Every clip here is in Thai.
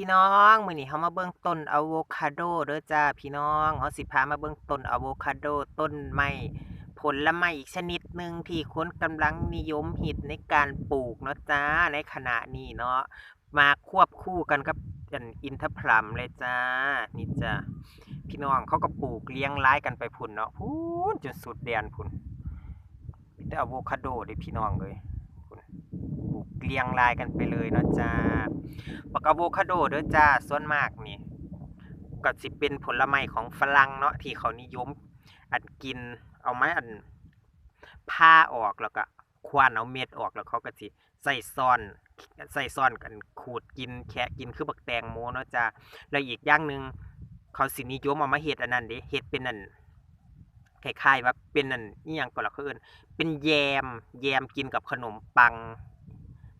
พี่น้องมื้อนี้เฮามาเบิ่งต้นอะโวคาโดเด้อจ้าพี่น้องเฮาสิพามาเบิ่งต้นอะโวคาโดต้นไม้ผลไม้อีกชนิดหนึ่งที่คนกำลังนิยมฮิตในการปลูกเนาะจ้าในขณะนี้เนาะมาควบคู่กันกับอันอินทผลัมเลยจ้า นี่จ้าพี่น้องเขาก็ปลูกเลี้ยงรายกันไปพุ่นเนาะพูนจนสุดแดนพุ่นมีแต่อะโวคาโดเด้พี่น้องเอ้ย เลี้ยงรายกันไปเลยเนาะจ้าบักอะโวคาโดเด้อจ้าส่วนมากนี่ก็สิเป็นผลไม้ของฝรั่งเนาะที่เขานิยมอันกินเอาไม้อันผ้าออกแล้วก็ควานเอาเม็ดออกแล้วเขาก็สิใส่ซ่อนใส่ซ่อนกันขูดกินแคะกินคือบักแตงโมเนาะจ้าแล้วอีกอย่างหนึ่งเขาสินิยมเอามาเฮ็ดอันนั้นด้เฮ็ดเป็นอันคล้ายๆว่าเป็นอันอีหยังก็ละเขาเอินเป็นแยมแยมกินกับขนมปัง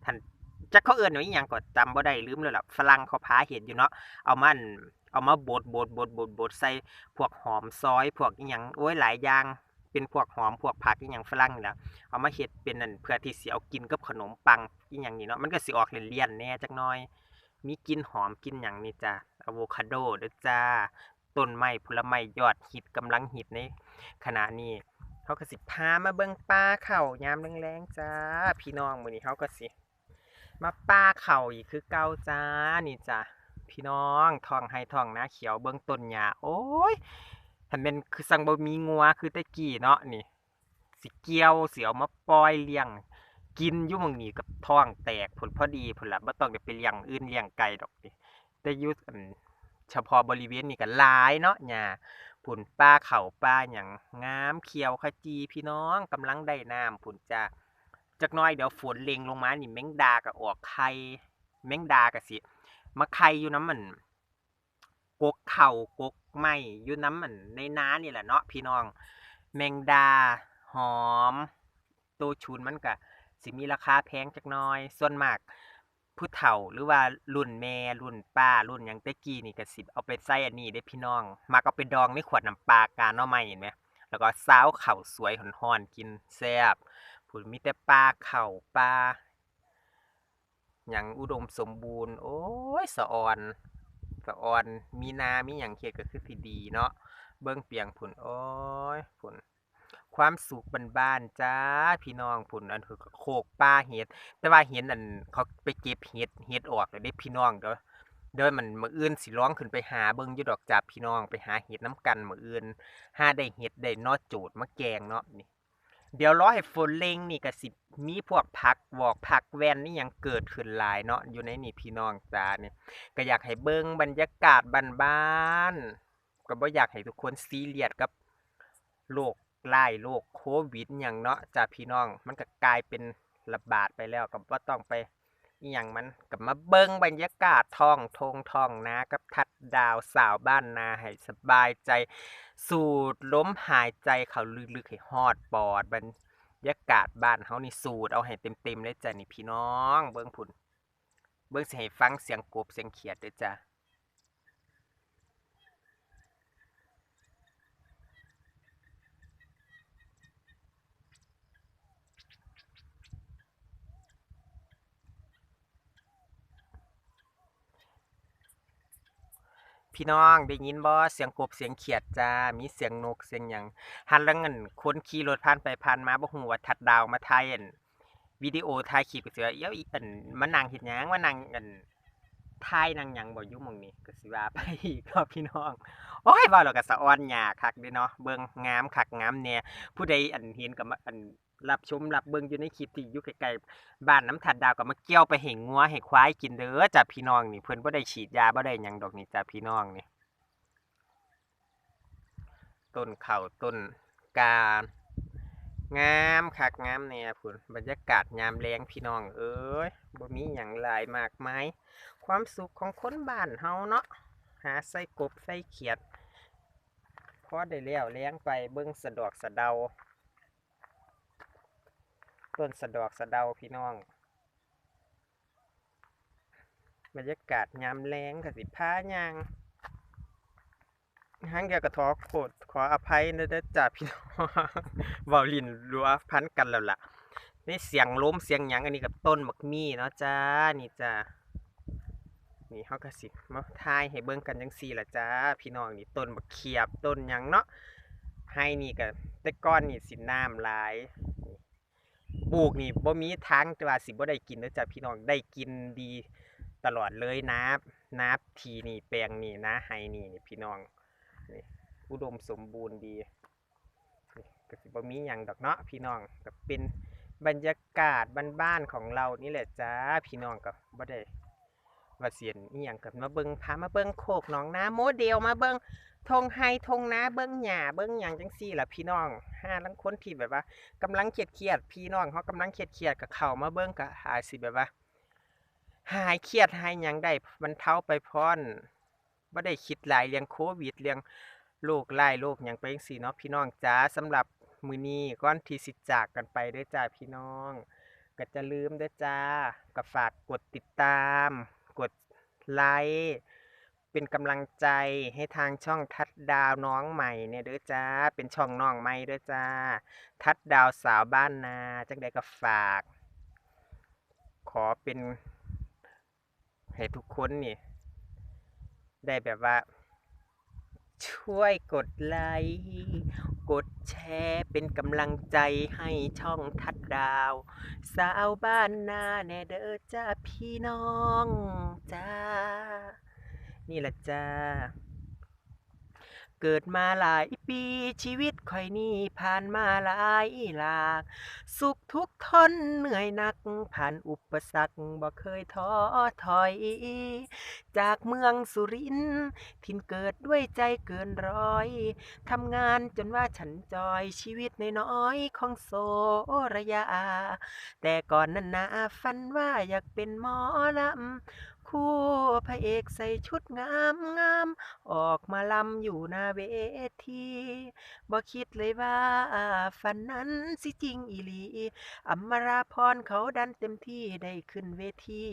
ท่านจักเขาเอิ้นว่อิหยังก็จำบ่ได้ลืมแล้วล่ะฝรั่งเขาพาเฮ็ดอยู่เนาะเอามันเอามาบดบดบดบดบดใส่พวกหอมซอย พวกอิหยังโอ้ยหลายอย่างเป็นพวกหอมพวกผักอิหยังฝรั่งนี่ล่ะเอามาเฮ็ดเป็นนั่นเพื่อที่สิเอากินกับขนมปังอิหยังนี่เนาะมันก็สิออกเลี่ยนๆแน่จักหน่อย มีกินหอมกินหยังนี่จ้ะอะโวคาโดเด้อจ้าต้นไม้ผลไม้ยอดฮิตกำลังฮิตในขณะนี้เขาก็สิพามาเบิ่งป่าเข่ายามแลงๆจ้าพี่น้องมื้อนี้เขาก็สิ มาป้าเข่าอีกคือเก่าจ้านี่จ้ะพี่น้องทองให้ทองนาเขียวเบื้องต้นหญ้าโอ้ยถ้าเป็นคือสังบมีงัวคือต่กี้เนาะนี่ สิเกียวเสิเอามาปล่อยเลี้ยง กินยู่มงนี้กับท้องแตกผลพอดีพุ่นล่ะบ่ต้องได้ไปเลี้ยงอื่นเลี้ยงไก่ดอกติแต่ยู่เฉพาะบริเวณนี้ก็หลายเนาะหญ้าพุ่นป่าเข่าป่าหยังงามเขียวขจีพี่น้องกำลังได้น้ำพุ่นจ้า จักน่อยเดี๋ยวฝนเล็งลงมานี่แมงดาก็ออกไข่แมงดาก็สิมาไข่อยู่น้ำมันกกเข่ากกไม้อยู่น้ำมันในน้านี่แหละเนาะพี่น้อง แมงดา หอม ตัวชุนมันก็สิมีราคาแพงจักน่อย ส่วนมากผู้เฒ่าหรือว่ารุ่นแม่รุ่นป้ารุ่นยังแต่กี้นี่ก็สิเอาไปใส่อันนี้เด้พี่น้องมักเอาไปดองในขวดน้ำปลากาหน่อไม้เห็นไหมแล้วก็ซาวเข้าสวยฮ้อนๆกินแซ่บ ผุนมีแต่ปลาเข่าปลาหยังอุดมสมบูรณ์ โอ้ยสะออนสะออนมีนามีหยังเฮ็ดก็คือสิดีเนาะเบิ่งเปียงผุนโอ้ยผุนความสุขบ้านๆจ้าพี่น้องผุนอันคือโคกป่าเห็ด แต่ว่าเห็นอันเขาไปเก็บเห็ดเห็ดออกแล้วเด้พี่น้องเด้อเด้อมันมืออื่นสิร้องขึ้นไปหาเบิ่งยูดอกจ้าพี่น้องไปหาเห็ดน้ำกันมืออื่นหาได้เห็ดได้นอโจดมาแกงเนาะนี่ เดี๋ยวรอให้ฝนเล็งนี่ก็สิมีพวกผักวอกผักแว่นนี่ยังเกิดขึ้นหลายเนาะอยู่ในนี่พี่น้องจ้าเนี่ยก็อยากให้เบิ้งบรรยากาศบ้านๆก็บ่อยากให้ทุกคนซีเรียสกับโรคไล่โรคโควิดอย่างเนาะจ้าพี่น้องมันก็กลายเป็นระบาดไปแล้วก็บ่ต้องไป อย่างมันกับมาเบิ้งบรรยากาศท่องทงท่องนะกับทัดดาวสาวบ้านนาให้สบายใจ สูดลมหายใจเขาลึกๆให้หอดปอดบรรยากาศบ้านเขานี่สูดเอาให้เต็มๆเลยจ้ะนี่พี่น้อง เบิ้งพุ่นเบิ้งสิให้ฟังเสียงกบเสียงเขียดเด้อจ้ะ พี่น้องได้ยินบ่เสียงกบเสียงเขียดจ้า มีเสียงนกเสียงหยังหันหลังอั่นคนขี่รถผ่านไปผ่านมาบ่ฮู้ว่าทัดดาวมาถ่ายอั่นวิดีโอถ่ายคลิปก็สิว่าเอ้าอีอันมานั่งเฮ็ดหยังมานั่งอันถ่ายนั่งหยังบ่อยู่หม้องนี้ก็สิว่าไปอีกเนาะพี่น้อง โอ้ยว้าแล้วก็สะอ้อนหยาคักเด้เนาะเบิ่งงามคักงามแหน่ผู้ใดอันเห็นก็มาอัน รับชมรับเบิ่งอยู่ในคลิปที่อยู่ใกลๆบ้านน้ำทัดดาวก็มาเกี่ยวไปให้งัวให้ควายกินเด้อจ้ะพี่น้องนี่เพิ่นบ่ได้ฉีดยาบ่ได้หยังดอกนี่จ้ะพี่น้องนี่ต้นเข่าต้นกางามคักงามแหน่พุ่นบรรยากาศยามแลงพี่น้อง เอ้ยบ่มีหยังหลายมากมายความสุขของคนบ้านเฮาเนาะหาใส่กบใส่เขียดพอได้แล้วแล้งไปเบิ่งสะดอกสะเดา ต้นสะดอกสะเดาพี่น้อง บรรยากาศยามแลงก็สิพายางหางเดียวก็ขอโทษขออภัยนะด้จ้าพี่น้องเว้าลินรัวพันกันแล้วล่ะนี่เสียงล้มเสียงหยังอันนี้กับต้นบักมี่เนาะจ้านี่จ้านี่เฮาก็สิมาทายให้เบิ่งกันจังซี่ล่ะจ้าพี่น้องนี่ต้นบักเขียบต้นหยังเนาะให้นี่ก็แต่ก่อนนี่สิน้ำหลาย ปลูกนี่บ่มีทางแต่ว่าสิบ่ได้กินเด้อจ้าพี่น้องได้กินดีตลอดเลยน้ำน้ำทีนี่แปลงนี่นะให้นี่นี่พี่น้องนี่อุดมสมบูรณ์ดีก็สิบ่มีหยังดอกเนาะพี่น้องก็เป็นบรรยากาศบ้านๆของเรานี่แหละจ้าพี่น้องก็บ่ได้ว่าเสียนอีหยังกับมาเบิงพามาเบิงโคกหนองน้าโมเดลมาเบิง ทงไฮทงนาเบิงหญ้าเบิงหยังจังซี่ล่ะพี่น้องห้าลังคนที่แบบว่ากำลังเครียดๆพี่น้องเขากำลังเครียดๆกับเข่ามาเบิงก็อาจสิแบบว่า หายเครียดหายหยังได้บรรเทาไปพร้อนบ่ได้คิดหลายเรื่องโควิดเรื่องโรคร้ายโรคหยังไปจังซี่เนาะพี่น้องจ้าสำหรับมือนี้ก่อนทีสิจากกันไปด้อจ้าพี่น้อง ก็จะลืมด้อจ้าก็ฝากกดติดตาม กดไลค์ เป็นกำลังใจให้ทางช่องทัดดาวน้องใหม่เนี่ยเด้อจ้า เป็นช่องน้องใหม่เด้อจ้า ทัดดาวสาวบ้านนาจังใดก็ฝาก ขอเป็นให้ทุกคนนี่ ได้แบบว่า ช่วยกดไลค์กดแชร์เป็นกำลังใจให้ช่องทัดดาว สาวบ้านนาแน่เด้อจ้าพี่น้องจ้า นี่แหละจ้า เกิดมาหลายปีชีวิตข่อยนี่ผ่านมาหลายหลาก สุขทุกข์ทนเหนื่อยหนัก ผ่านอุปสรรคบ่เคยท้อถอย จากเมืองสุรินทร์ถิ่นเกิดด้วยใจเกินร้อยทำงานจนว่าฉันจอยชีวิตในน้อยของโสระยา แต่ก่อนนั้นนาฝันว่าอยากเป็นหมอลำ คู่พระเอกใส่ชุดงามงามๆออกมาลำอยู่หน้าเวทีบ่คิดเลยว่าฝันนั้นสิจริงอีหลีอำมาราพรเขาดันเต็มที่ได้ขึ้นเวที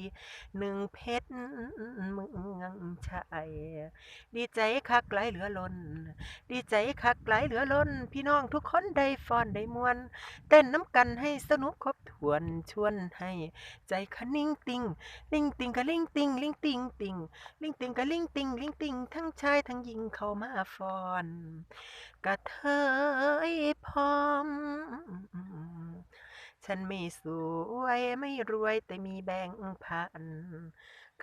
หนึ่งเพชรเมืองชัยดีใจคักไหลเหลือล้น ดีใจคักไหลเหลือล้น พี่น้องทุกคนได้ฟ้อนได้มวน เต้นน้ำกันให้สนุกครบถ้วนชวนให้ ใจคะนิ่งติงลิงติงกะลิงติงลิงติงติงลิงติงกะลิงติงลิงติงทั้งชายทั้งหญิงเข้ามาฟอนกะเทยพร้อม ฉันไม่สวยไม่รวยแต่มีแบงค์พัน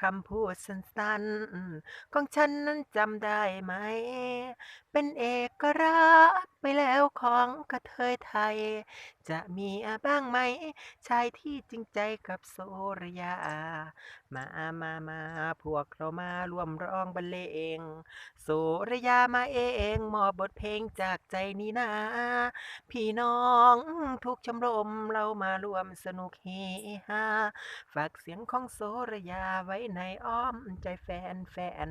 คำพูดสั้นๆ ของฉันนั้นจำได้ไหม เป็นเอกลักษณ์ไปแล้วของกระเทยไทยจะมีบ้างไหม ชายที่จริงใจกับโซรยา มามามาพวกเรามาร่วมร้องบรรเลงโสรยามาเองมอบบทเพลงจากใจนี้นาพี่น้องทุกชมรมเรามาร่วมสนุกเฮฮาฝากเสียงของโสรยาไว้ในอ้อมใจแฟนแฟน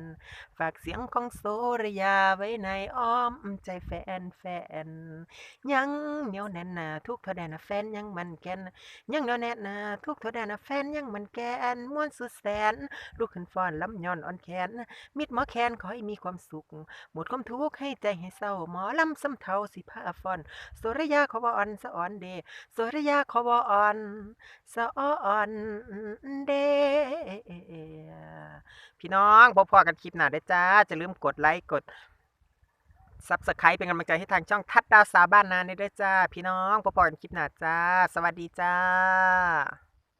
ฝากเสียงของโสรยาไว้ในอ้อมใจแฟนแฟนยังเหนียวแน่นนาทุกเท่าใดนะแฟนยังมันแกนยังเหนียวแน่นนาทุกเท่าใดนะแฟนยังมันแกนม่วนสุดแสนลุกขึ้นฟ้อนลำย้อนอ่อนแขน มิดหมอแคนขอให้มีความสุข หมดความทุกข์ให้ใจให้เศร้าหมอลำสำเทาสิพาฟอนโสระยาขวอ่อนสะอ่อนเดโสระยาขวอ่อนสะอ่อนเดพี่น้องพบพอกันคลิปหน้าเด้อจ้าจะลืมกดไลค์กด ซับสไครป์เป็นกำลังใจให้ทางช่องทัดดาวสาวบ้านนาเด้วยจ้า พี่น้องพบพอกันคลิปหน้าจ้า สวัสดีจ้า